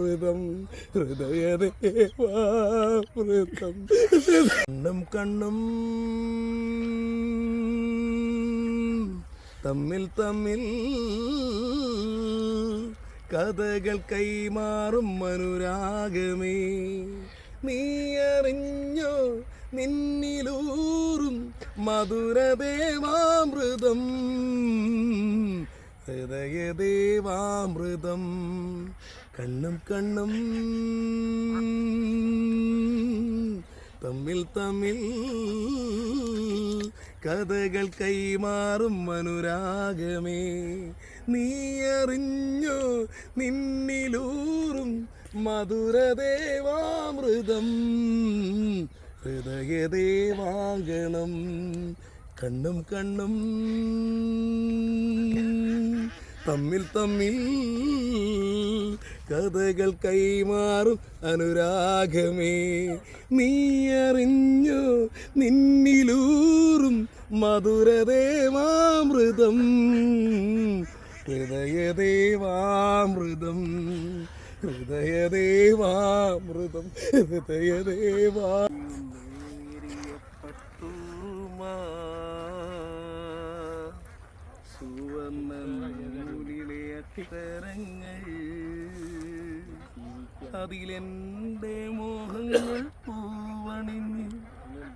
ദേവാമൃതം ഹൃദയദേവാമൃതം കണ്ണും കണ്ണും. തമ്മിൽ തമ്മിൽ കഥകൾ കൈമാറും അനുരാഗമേ. നീ അറിഞ്ഞോ നിന്നിലൂറും മധുരദേവാമൃതം ഹൃദയദേവാമൃതം കണ്ണും കണ്ണും. തമ്മിൽ തമ്മിൽ കഥകൾ കൈമാറും അനുരാഗമേ. നീ അറിഞ്ഞോ നിന്നിലൂറും മധുരദേവാമൃതം. ഹൃദയദേവാങ്കണം കണ്ണും കണ്ണും. തമ്മിൽ തമ്മിൽ കഥകൾ കൈമാറും അനുരാഗമേ. നീ അറിഞ്ഞോ നിന്നിലൂറും മധുരദേവാമൃതം. ഹൃദയദേവാമൃതം ഹൃദയദേവാമൃതം ഹൃദയദേവാ സുവർണ അക്ഷരങ്ങൾ അതിലെന്റെ മോഹങ്ങൾ പൂവണിഞ്ഞ്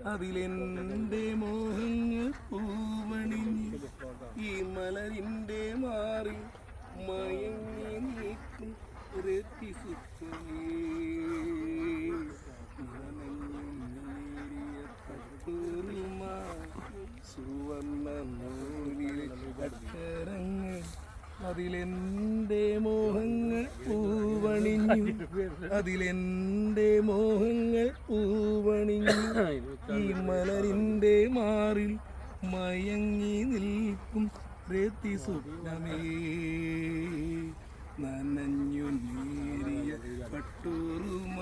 അതിലെന്റെ മോഹങ്ങൾ പൂവണിഞ്ഞ് ഈ മലരിന്റെ മാറി മയങ്ങി രത്തി സുഖമേ നനഞ്ഞു പട്ടുറുമ സുവർണ നൂലിലെ അക്ഷരങ്ങൾ അതിലെന്റെ മോഹങ്ങൾ പൂവണിഞ്ഞു അതിലെന്റെ മോഹങ്ങൾ പൂവണിഞ്ഞു. ഈ മലരിന്റെ മാറിൽ മയങ്ങി നിൽക്കും രതി സ്വപ്നമേ. നനഞ്ഞു നേരിയ പട്ടുറുമ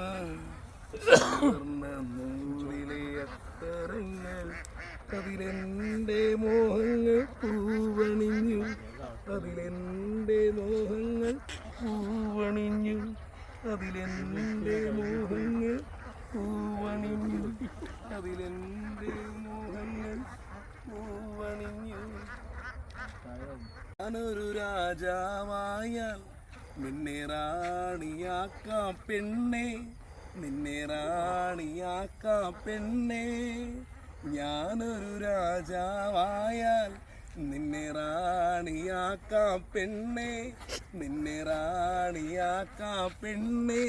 സുവർണ നൂലിലെ അക്ഷരങ്ങൾ അതിലെന്റെ മോഹങ്ങൾ പൂവണിഞ്ഞു. അതിലെന്റെ മോഹങ്ങൾ പൂവണിഞ്ഞു. അതിലെന്റെ മോഹങ്ങൾ? പൂവണിഞ്ഞു. അതിലെന്റെ മോഹങ്ങൾ? പൂവണിഞ്ഞു. ഞാനൊരു രാജാവായാൽ നിന്നെ റാണിയാക്കാം പെണ്ണെ. നിന്നെ റാണിയാക്കാം പെണ്ണെ. ഞാനൊരു രാജാവായാൽ നിന്നെ റാണിയാക്കാം പെണ്ണേ നിന്നെ റാണിയാക്കാം പെണ്ണേ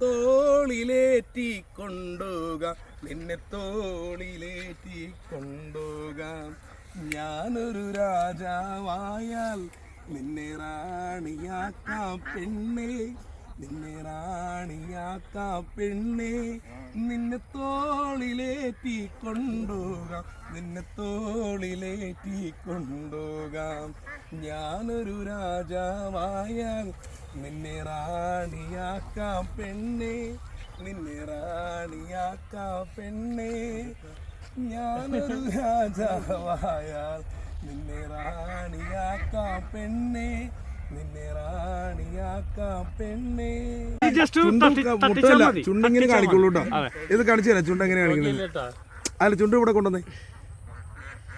തോളിലേറ്റി കൊണ്ടുക നിന്നെ തോളിലേറ്റി കൊണ്ടുക ഞാനൊരു രാജാവായാൽ നിന്നെ റാണിയാക്കാം പെണ്ണെ നിന്നെ റാണിയാക്ക പെണ്ണെ നിന്നെ തോളിലേറ്റി കൊണ്ടുപോകാം നിന്നെ തോളിലേറ്റി കൊണ്ടുപോകാം ഞാനൊരു രാജാവായാൽ നിന്നെ റാണിയാക്ക പെണ്ണെ നിന്നെ റാണിയാക്ക പെണ്ണെ. ഞാനൊരു രാജാവായാൽ നിന്നെ റാണിയാക്ക പെണ്ണെ നിന്നെ റാണിയാക്കാം പെണ്ണെ. ജസ്റ്റ് മുട്ടല്ല ചുണ്ടിങ്ങനെ കാണിക്കുള്ളൂ കേട്ടോ. ഇത് കാണിച്ചു തരാം ചുണ്ട് എങ്ങനെ കാണിക്കുന്നത്? അല്ല ചുണ്ട് ഇവിടെ കൊണ്ടുവന്നേ.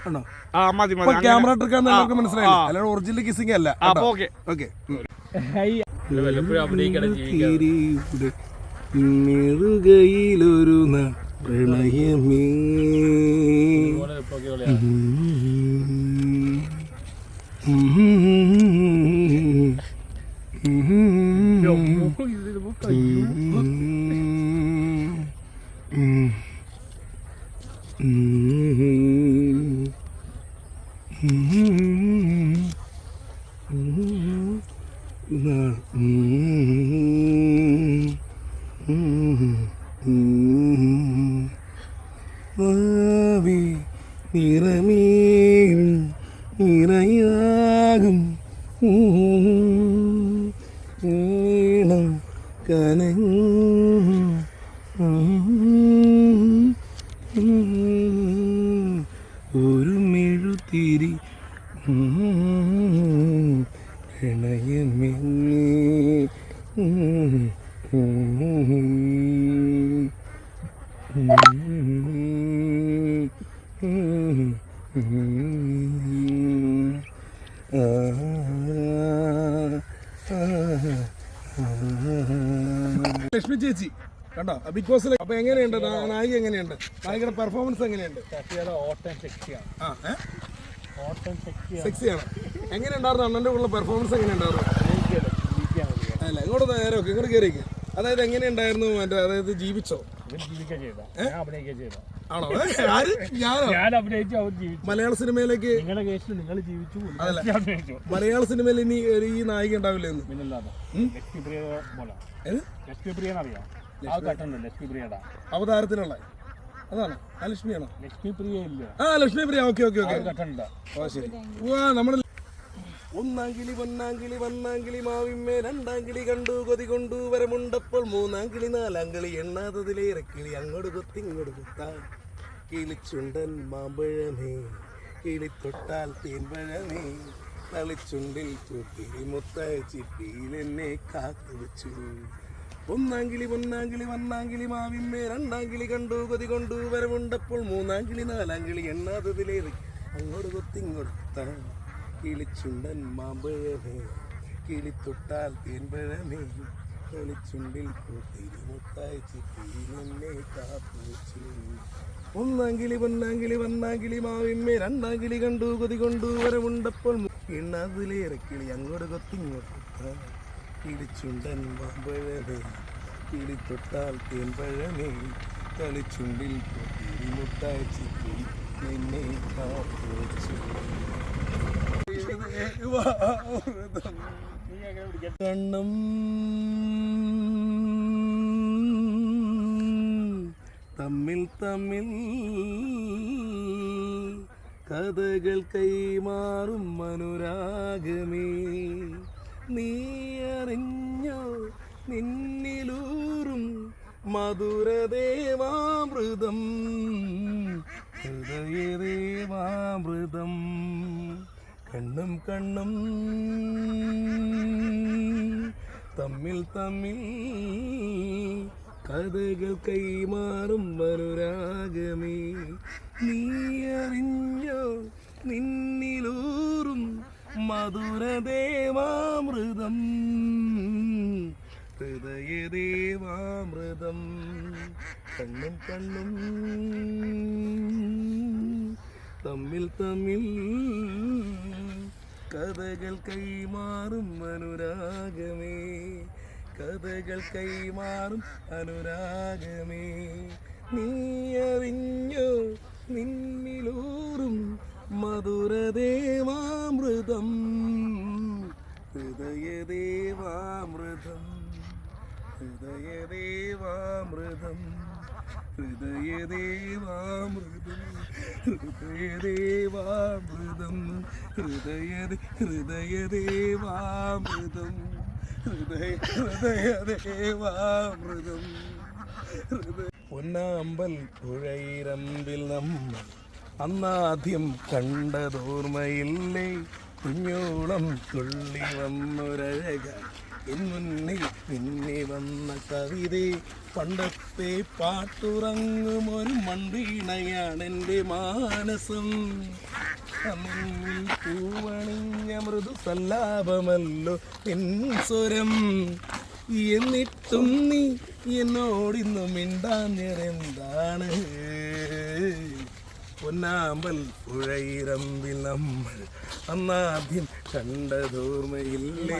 ആണോ ക്യാമറ ട്രിക്കാന്ന് എല്ലാവർക്കും മനസ്സിലായി അല്ലാതെ ഒറിജിനൽ കിസിംഗ് അല്ല. ഓക്കെ. ഒരു പ്രണയമേ. ഭാവി നിറമേൽ നിറയാകും ഈണം കനങ്ങും ഒരു മെഴുതിരി പ്രണയമേ ലക്ഷ്മി ചേച്ചി കണ്ടോ? ബിഗ് ബോസിൽ അപ്പൊ എങ്ങനെയുണ്ട്? നായിക എങ്ങനെയുണ്ട്? നായികയുടെ പെർഫോമൻസ് എങ്ങനെയുണ്ട്? ഓട്ടം ശക്തിയാണ്. ആ ഏ ഓട്ടം ശക്തിയാണ് സെക്സിയാണ്. എങ്ങനെയുണ്ടായിരുന്നു അണ്ണന്റെ ഉള്ള പെർഫോമൻസ് എങ്ങനെ ഉണ്ടായിരുന്നു അല്ല ഇങ്ങോട്ട് നേരെ ഇങ്ങോട്ട് കയറിക്ക് അതായത് എങ്ങനെയുണ്ടായിരുന്നു മറ്റേ അതായത് ജീവിച്ചോ? ആണോ? ആര്? ഞാനോ? മലയാള സിനിമയിലേക്ക്? മലയാള സിനിമയിൽ ഇനി ഒരു ഈ നായിക ഉണ്ടാവില്ലേ അവതാരത്തിനുള്ള അതാണ്. ആ ലക്ഷ്മിയാണോ? ലക്ഷ്മി പ്രിയ ഇല്ല ആ Lakshmi Priya okay okay. Okay കട്ടുണ്ട്. ഓ ശരി. വാ നമ്മുടെ ഒന്നാം കിളി ഒന്നാം കിളി വന്നാം കിളി മാവിമ്മേ രണ്ടാം കിളി കണ്ടു കൊതി കൊണ്ടു വരമുണ്ടപ്പോൾ മൂന്നാം കിളി നാലാം കിളി എണ്ണാത്തതിലേറെ കിളി അങ്ങോട്ട് കൊത്തി ഇങ്ങോട്ട് കുത്താൻ കിളിച്ചുണ്ടൻ മാമ്പഴമേ കിളി തൊട്ടാൽ തേൻപഴമേ തളിച്ചുണ്ടിൽ ചുട്ടിരി എന്നെ കാത്തു എന്നെ ഒന്നാങ്കിളി ഒന്നാം കിളി പൊന്നാം കിളി വന്നാം കിളി മാവിമ്മേ രണ്ടാം കിളി കണ്ടു കൊതി കൊണ്ടു വരവുണ്ടപ്പോൾ മൂന്നാം കിളി നാലാം കിളി എണ്ണാത്തതിലേറി അങ്ങോട്ട് കൊത്തിങ്ങോട്ട കിളിച്ചുണ്ടൻ മാമ്പഴമേ. കിളിത്തൊട്ടാൽ തേൻപഴമേ. കളിച്ചുണ്ടിൽ കൂട്ടിരി മുത്തായി ചിപ്പിയിൽ എന്നെ കാത്തു വെച്ചു ഒന്നാം കിളി പൊന്നാം കിളി വന്നാം കിളി മാവിമ്മേ രണ്ടാം കിളി കണ്ടു കൊതി കൊണ്ടു വരവുണ്ടപ്പോൾ എണ്ണാതിലേറെ കിളി അങ്ങോട്ട് കൊത്തി ഇങ്ങോട്ട് കുത്താൻ കിളിച്ചുണ്ടൻ മാമ്പഴമേ കിളിത്തൊട്ടാൽ തേൻപഴമേ തളിച്ചുണ്ടിൽ പൊത്തിരി മുട്ടായി ചിപ്പി നിന്നെ കാത്തു വെച്ചു കണ്ണും തമ്മിൽ തമ്മിൽ കഥകൾ കൈമാറും അനുരാഗമേ. നീ നിന്നിലൂറും മധുരദേവാമൃതം ഹൃദയദേവാമൃതം കണ്ണും കണ്ണും തമ്മിൽ തമ്മിൽ കഥകൾ കൈമാറും അനുരാഗമേ. നീ അറിഞ്ഞോ നിന്നിലൂറും മധുരദേവാമൃതം. ഹൃദയദേവാമൃതം. കണ്ണും കണ്ണും തമ്മിൽ തമ്മിൽ കഥകൾ കൈമാറും അനുരാഗമേ. കഥകൾ കൈമാറും അനുരാഗമേ. നീ അറിഞ്ഞോ നിന്നിലൂറും മധുരദേവാമൃതം ഹൃദയദേവാമൃതം ഹൃദയദേവാമൃതം ഹൃദയദേവാമൃതം ഹൃദയദേവാമൃതം ഹൃദയ ഹൃദയദേവാമൃതം ഹൃദയ ഹൃദയദേവാമൃതം. ഹൃദയ പൊന്നാമ്പൽ പുഴയിരമ്പിൽ നമ്മൾ അന്നാദ്യം കണ്ടതോർമ്മയില്ലേ? കുഞ്ഞോളം തുള്ളി വന്നൊരഴക. മുന്നിൽ പിന്നെ വന്ന കവിത പണ്ടത്തെ പാട്ടുറങ്ങും ഒരു മൺവീണയാണെന്റെ മാനസം. അമ്മിൽ പൂവണിഞ്ഞ മൃദു സല്ലാപമല്ലോ സ്വരം. എന്നിട്ടും നീ എന്നോടിന്നു മിണ്ടാഞ്ഞെന്താണ് പൊന്നാമ്പൽ പുഴയിരമ്പിൽ നമ്മൾ അന്നാദ്യം കണ്ടതോർമ്മയില്ലേ?